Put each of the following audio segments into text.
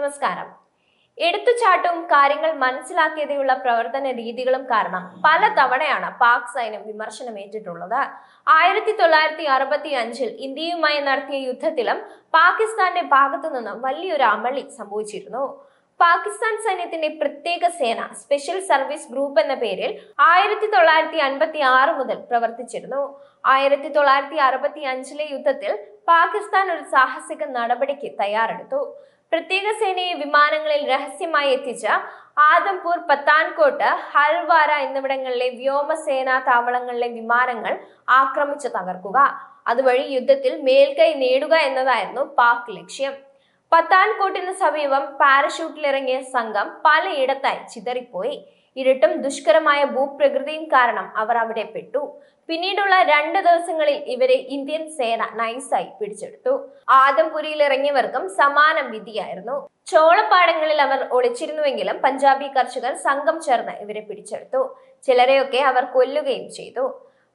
നമസ്കാരം. എടുത്തുചാട്ടവും കാര്യങ്ങൾ മനസ്സിലാക്കിയതെയുള്ള പ്രവർത്തന രീതികളും കാരണം പല തവണയാണ് പാക് സൈന്യം വിമർശനമേറ്റിട്ടുള്ളത് ആയിരത്തി തൊള്ളായിരത്തി അറുപത്തി അഞ്ചിൽ ഇന്ത്യയുമായി നടത്തിയ യുദ്ധത്തിലും പാകിസ്ഥാന്റെ ഭാഗത്തു നിന്നും വലിയൊരു അമളി സംഭവിച്ചിരുന്നു. പാകിസ്ഥാൻ സൈന്യത്തിന്റെ പ്രത്യേക സേന സ്പെഷ്യൽ സർവീസ് ഗ്രൂപ്പ് എന്ന പേരിൽ ആയിരത്തി തൊള്ളായിരത്തി അൻപത്തി ആറ് മുതൽ പ്രവർത്തിച്ചിരുന്നു. ആയിരത്തി തൊള്ളായിരത്തി അറുപത്തി അഞ്ചിലെ യുദ്ധത്തിൽ പാകിസ്ഥാൻ ഒരു സാഹസിക നടപടിക്ക് തയ്യാറെടുത്തു. പ്രത്യേക സേനയെ വിമാനങ്ങളിൽ രഹസ്യമായി എത്തിച്ച ആദംപൂർ പത്താൻകോട്ട് ഹൽവാര എന്നിവിടങ്ങളിലെ വ്യോമസേനാ താവളങ്ങളിലെ വിമാനങ്ങൾ ആക്രമിച്ചു തകർക്കുക. അതുവഴി യുദ്ധത്തിൽ മേൽക്കൈ നേടുക എന്നതായിരുന്നു പാക് ലക്ഷ്യം. പത്താൻകോട്ടിന് സമീപം പാരഷൂട്ടിലിറങ്ങിയ സംഘം പലയിടത്തായി ചിതറിപ്പോയി. ഇരുട്ടും ദുഷ്കരമായ ഭൂപ്രകൃതിയും കാരണം അവർ അവിടെ പെട്ടു. പിന്നീടുള്ള രണ്ട് ദിവസങ്ങളിൽ ഇവരെ ഇന്ത്യൻ സേന നൈസായി പിടിച്ചെടുത്തു. ആദംപുരിയിൽ ഇറങ്ങിയവർക്കും സമാനം വിധിയായിരുന്നു. ചോളപ്പാടങ്ങളിൽ അവർ ഒളിച്ചിരുന്നുവെങ്കിലും പഞ്ചാബി കർഷകർ സംഘം ചേർന്ന് ഇവരെ പിടിച്ചെടുത്തു. ചിലരെയൊക്കെ അവർ കൊല്ലുകയും ചെയ്തു.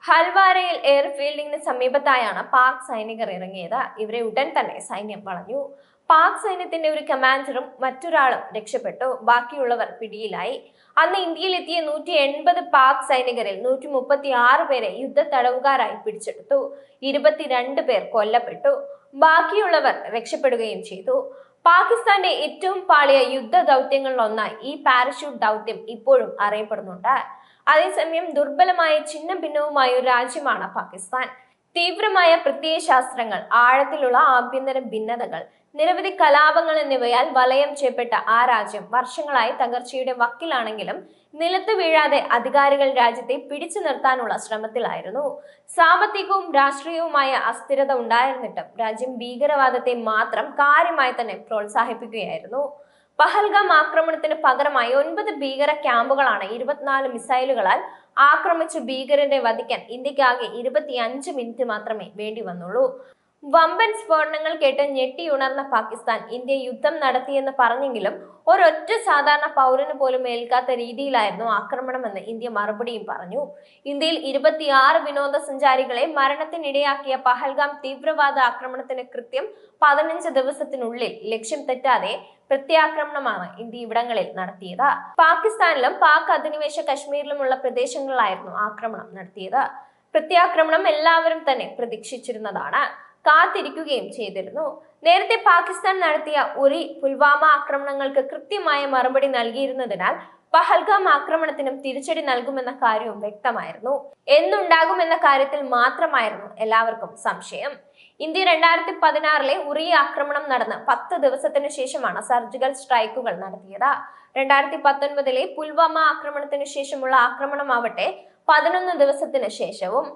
ഹൽവാരയിൽ എയർഫീൽഡിന് സമീപത്തായാണ് പാക് സൈനികർ ഇറങ്ങിയത്. ഇവരെ ഉടൻ തന്നെ സൈന്യം വളഞ്ഞു. പാക് സൈന്യത്തിന്റെ ഒരു കമാൻഡറും മറ്റൊരാളും രക്ഷപ്പെട്ടു. ബാക്കിയുള്ളവർ പിടിയിലായി. അന്ന് ഇന്ത്യയിലെത്തിയ നൂറ്റി എൺപത് പാക് സൈനികരിൽ നൂറ്റി മുപ്പത്തി ആറ് പേരെ യുദ്ധ തടവുകാരായി പിടിച്ചെടുത്തു. ഇരുപത്തിരണ്ട് പേർ കൊല്ലപ്പെട്ടു. ബാക്കിയുള്ളവർ രക്ഷപ്പെടുകയും ചെയ്തു. പാകിസ്ഥാന്റെ ഏറ്റവും പാളിയ യുദ്ധ ദൗത്യങ്ങളിലൊന്നായി ഈ പാരഷൂട്ട് ദൗത്യം ഇപ്പോഴും അറിയപ്പെടുന്നുണ്ട്. അതേസമയം ദുർബലമായ ചിഹ്ന ഭിന്നവുമായ ഒരു രാജ്യമാണ് പാകിസ്ഥാൻ. തീവ്രമായ പ്രത്യയശാസ്ത്രങ്ങൾ ആഴത്തിലുള്ള ആഭ്യന്തര ഭിന്നതകൾ നിരവധി കലാപങ്ങൾ എന്നിവയാൽ വലയം ചെയ്യപ്പെട്ട ആ രാജ്യം വർഷങ്ങളായി തകർച്ചയുടെ വക്കിലാണെങ്കിലും നിലത്ത് വീഴാതെ അധികാരികൾ രാജ്യത്തെ പിടിച്ചു നിർത്താനുള്ള ശ്രമത്തിലായിരുന്നു. സാമ്പത്തികവും രാഷ്ട്രീയവുമായ അസ്ഥിരത ഉണ്ടായിരുന്നിട്ടും രാജ്യം ഭീകരവാദത്തെ മാത്രം കാര്യമായി തന്നെ പ്രോത്സാഹിപ്പിക്കുകയായിരുന്നു. പഹൽഗാം ആക്രമണത്തിന് പകരമായി ഒൻപത് ഭീകര ക്യാമ്പുകളാണ് ഇരുപത്തിനാല് മിസൈലുകളാൽ ആക്രമിച്ച് ഭീകരരെ വധിക്കാൻ ഇന്ത്യക്കാകെ ഇരുപത്തിയഞ്ച് മിനിറ്റ് മാത്രമേ വേണ്ടി വന്നുള്ളൂ. വമ്പൻ സ്ഫോടനങ്ങൾ കേട്ട് ഞെട്ടിയുണർന്ന പാകിസ്ഥാൻ ഇന്ത്യ യുദ്ധം നടത്തിയെന്ന് പറഞ്ഞെങ്കിലും ഒരൊറ്റ സാധാരണ പൗരന് പോലും ഏൽക്കാത്ത രീതിയിലായിരുന്നു ആക്രമണമെന്ന് ഇന്ത്യ മറുപടിയും പറഞ്ഞു. ഇന്ത്യയിൽ ഇരുപത്തിയാറ് വിനോദസഞ്ചാരികളെ മരണത്തിനിടയാക്കിയ പഹൽഗാം തീവ്രവാദ ആക്രമണത്തിന് കൃത്യം പതിനഞ്ച് ദിവസത്തിനുള്ളിൽ ലക്ഷ്യം തെറ്റാതെ പ്രത്യാക്രമണമാണ് ഇന്ത്യ ഇവിടങ്ങളിൽ നടത്തിയത്. പാകിസ്ഥാനിലും പാക് അധിനിവേശ കശ്മീരിലുമുള്ള പ്രദേശങ്ങളിലായിരുന്നു ആക്രമണം നടത്തിയത്. പ്രത്യാക്രമണം എല്ലാവരും തന്നെ പ്രതീക്ഷിച്ചിരുന്നതാണ്. കാത്തിരിക്കുകയും ചെയ്തിരുന്നു. നേരത്തെ പാകിസ്ഥാൻ നടത്തിയ ഉറി പുൽവാമ ആക്രമണങ്ങൾക്ക് കൃത്യമായ മറുപടി നൽകിയിരുന്നതിനാൽ പഹൽഗാം ആക്രമണത്തിനും തിരിച്ചടി നൽകുമെന്ന കാര്യവും വ്യക്തമായിരുന്നു. എന്നുണ്ടാകുമെന്ന കാര്യത്തിൽ മാത്രമായിരുന്നു എല്ലാവർക്കും സംശയം. ഇന്ത്യ രണ്ടായിരത്തി പതിനാറിലെ ഉറി ആക്രമണം നടന്ന് പത്ത് ദിവസത്തിനു ശേഷമാണ് സർജിക്കൽ സ്ട്രൈക്കുകൾ നടത്തിയത്. രണ്ടായിരത്തി പത്തൊൻപതിലെ പുൽവാമ ആക്രമണത്തിനു ശേഷമുള്ള ആക്രമണമാവട്ടെ പതിനൊന്ന് ദിവസത്തിന് ശേഷവും.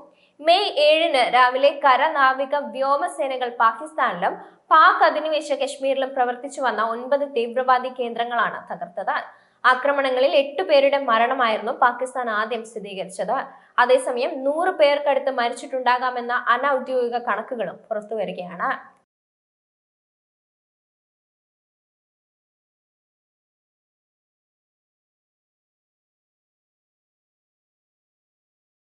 മെയ് ഏഴിന് രാവിലെ കര നാവിക വ്യോമസേനകൾ പാകിസ്ഥാനിലും പാക് അധിനിവേശ കശ്മീരിലും പ്രവർത്തിച്ചു വന്ന ഒൻപത് തീവ്രവാദി കേന്ദ്രങ്ങളാണ് തകർത്തത്. ആക്രമണങ്ങളിൽ എട്ട് പേരുടെ മരണമായിരുന്നു പാകിസ്ഥാൻ ആദ്യം സ്ഥിരീകരിച്ചത്. അതേസമയം നൂറ് പേർക്കടുത്ത് മരിച്ചിട്ടുണ്ടാകാമെന്ന അനൌദ്യോഗിക കണക്കുകളും പുറത്തുവരികയാണ്.